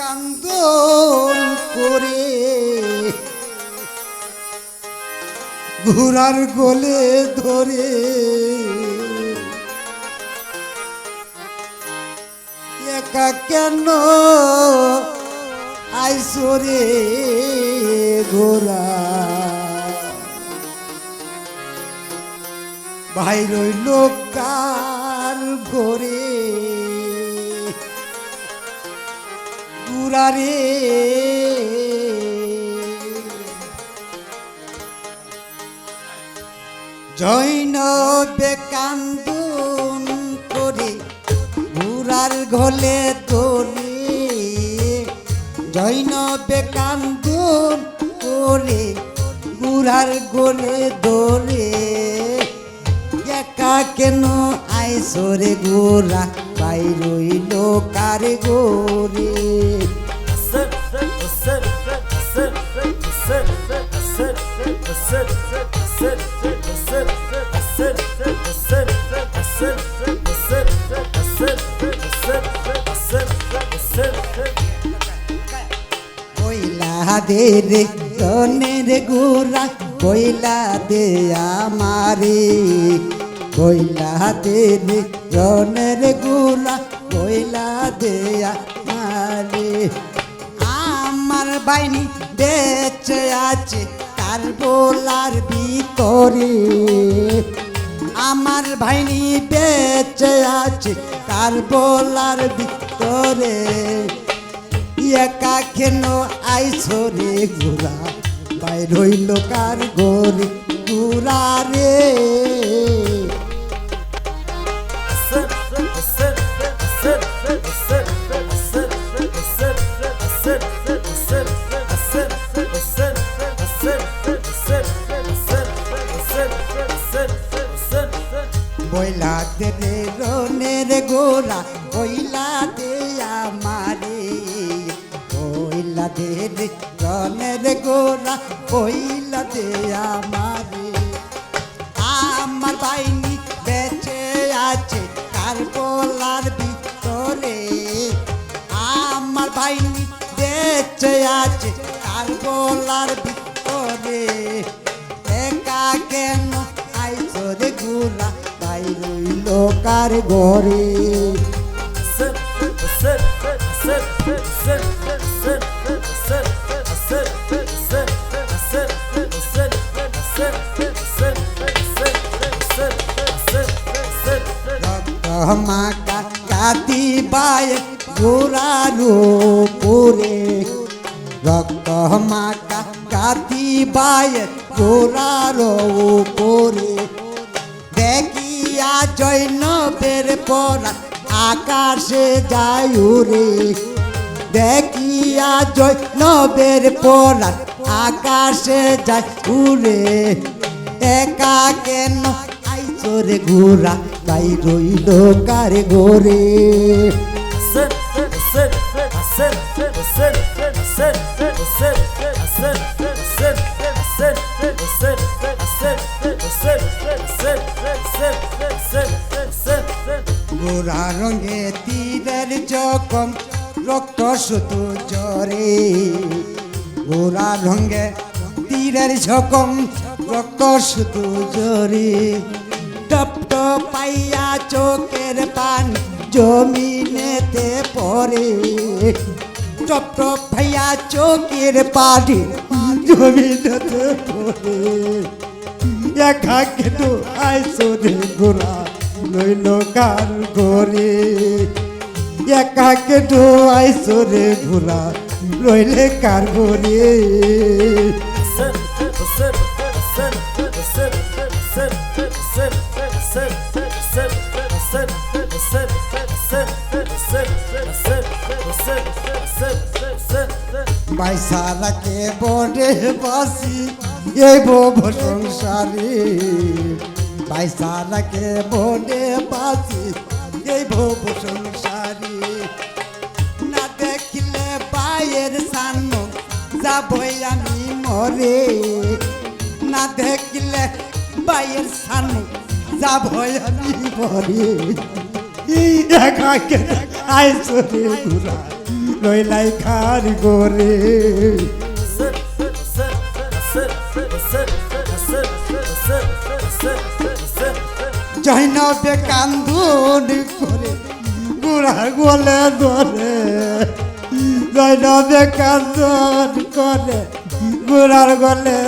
হবে কান্দন করে। ঘোড়ার গোলে ধরে। একা কেন আইসরে ঘোড়া? ভাই রইল কার ঘরে? পুরারে জৈন বেকান্দন করে ঘুরার ঘলে তোরে জৈন বেকান্দন করে ঘুরার গোলে দোরে একা কেন আইসরে গোরা পাই রইল কার গোরে? কইলা দে রে তনের গোরা কইলা দে আমারে। কইলা দে রে তনের গোরা কইলা দে আমারে। আমার বাইনি বেঁচে আছে কার বোলার বিতরে আমার ভাইনি বেঁচে আছে, তার বোলার ভিতরে। একা কেন আইসরে ঘোরা বাইর হইল কার গোরে ঘুরা রে। গোরা কইলা দে আমারে। আমার বাইনি বেঁচে আছে কার বলার ভিতরে। আমার বাইনি বেঁচে আছে কার বলার ভিতরে। একা কেন আইসরে ঘুরা তাই রইল কার ঘরে? মাকা কাতি বায় গোরারো পুরে রক্ত মাকা কাতি বায় পুরে দেখিয়া জৈনবের পরা আকাশে যায় উড়ে। দেখিয়া জৈনবের পরা আকাশে যায় উড়ে। একা কেন আইসরে ঘোরা তাই রইল কার গোরে গোরা রঙে তীরের জখম, রক্ত শুধু জরে গোরা রঙে তীরের ঝকম রক্ত শুধু জরে পাইয়া চোখের পান জমিনেতে পড়ে টপ টপ চোখের পানি জমিনেতে পড়ে একা কেটু আইসরে গোরা লইল কার গরে একা কেটু আইসরে ঘোরা লইলে কার গরে বাইসারাকে বনে বাসি, এই বব সংসারে। বাইসারাকে বনে বাসি, এই বব সংসারে। না দেখিলে বাইয়ের সামনে যাবই আমি মরে। না দেখিলে বাইয়ের সামনে যাবই আমি মরে একাকে আইসরে ঘুরা রইলাই খার গোরে জৈনবে কান্দুন করে গুড়া গোলে ধরে। জৈনবে কান্দুন করে গুড়ার গলে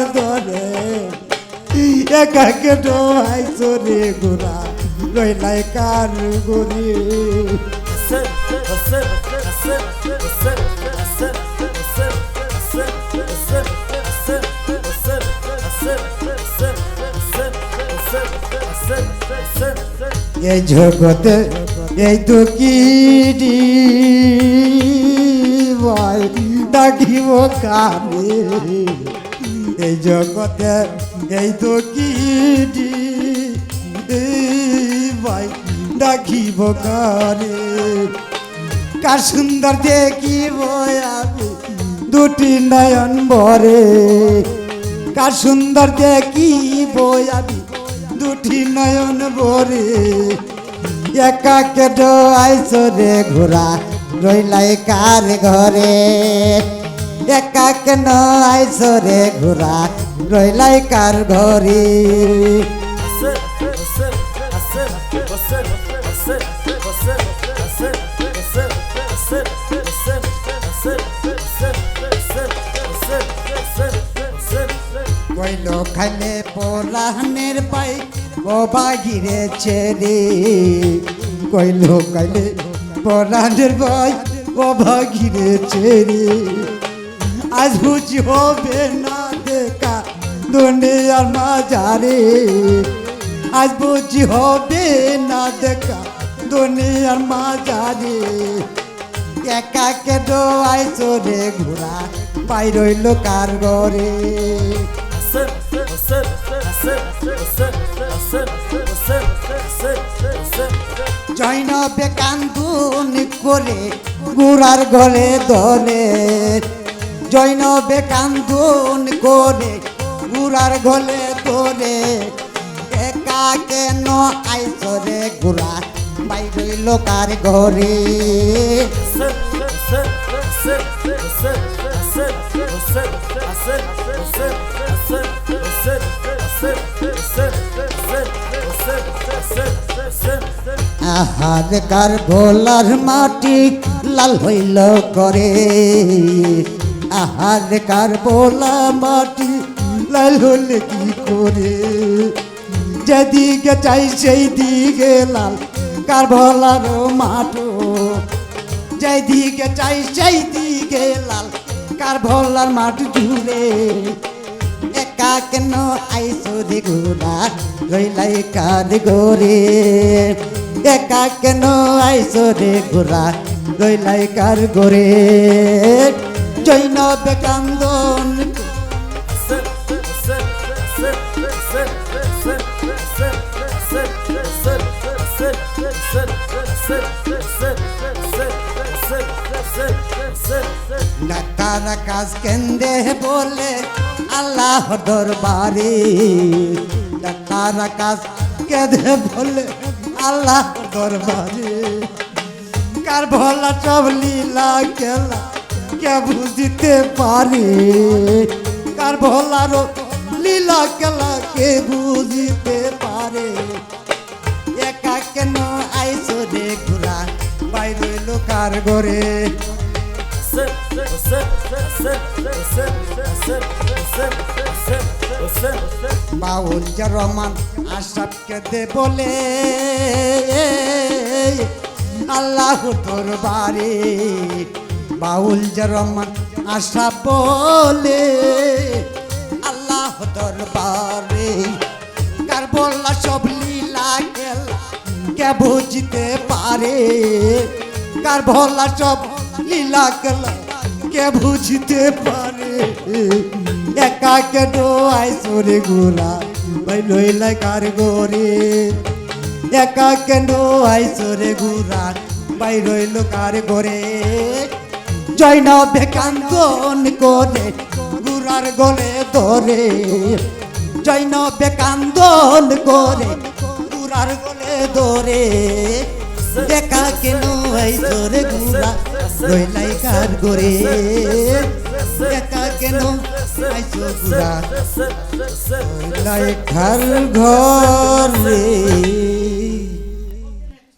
ধরে একাকে ডোহাই চরে গুড়া রইলাই কার গরি এই জগতে এই তো কি ডাকিব কানে। এই জগতে এই তো কি ভাই, ডাকিব কানে কার সুন্দর দেখিব আমি দুটি নয়ন ভরে। কার সুন্দর দেখিব আমি দুটি নয়ন ভরে। একা কেট আইসো রে ঘোরা রইলাই কার ঘরে? একা কেন আইসো রে ঘোরা রইলাই কার ঘরে? কইল, খাইলে পোলাহানের পাই, ও বাগিরে ছেড়ে। কইল, খাইলে পোলাহানের পাই, ও বাগিরে ছেড়ে। আজ বুঝি হবে না দুনিয়ার মাঝারে। আজ বুঝি হবে না দেখা দুনিয়ার মাঝারে। একা কেন আইসো রে ঘোরা পাই রইল কার ঘরে? জৈনবে কান্দুন করে গুড়ার গলে ধরে জৈনবে কান্দুন করে গুড়ার গলে ধরে, একা কেন আইসরে গুড়া পাই রইল কার ঘরে? আহার কার ভোলার মাটি লাল হইল করে? আহার কার ভোলা মাটি লাল হইলে কি করে? যেদিকে চাই সেই দিকে লাল, কার ভোলার মাটো যেদিকে চাই সেই দিকে লাল, কার ভোলার মাঠ জুড়ে? একা কেন আইসো রে গোরা? রইলাই কার গোরে একা কেন আইসো রে গোরা? রইলাই কার গোরে জৈন বেকান্দন ডাক্তার কাজ কেন্দ্রে বলে আল্লাহ দরবারে ডাক্তার কাজ কেঁদে বলে আল্লাহ দরবারে কার ভোলা সব লীলা খেলা কে বুঝিতে পারে কার ভোলার লীলা খেলা কে বুঝিতে পারে। একা কেন আইসো রে ঘুরা বাইরে লোকার ঘরে। বাউল রহমান আশাবকে দে বলে। আল্লাহ তোর বাড়ি বাউল রহমান আশা বলে। বাড়ি কার বললা সব লীলা খেলা কে বুঝতে পারে? কার ভোলা সব লীলা খেলা কে বুঝতে পারে? একা কেন আইসরে গোরা ভাই লইলা কার গোরে একা কেন আইসরে গোরা ভাই রইল কার গোরে জৈন বেকান্তন করে গুরার গলে ধরে জৈন বেকান্দন করে গুরার গলে ধরে। দেখা কেন এই আইসরে গুরা রইলাই কার করে একা কেন আইছো গুড়া রইলাই কার ঘরে?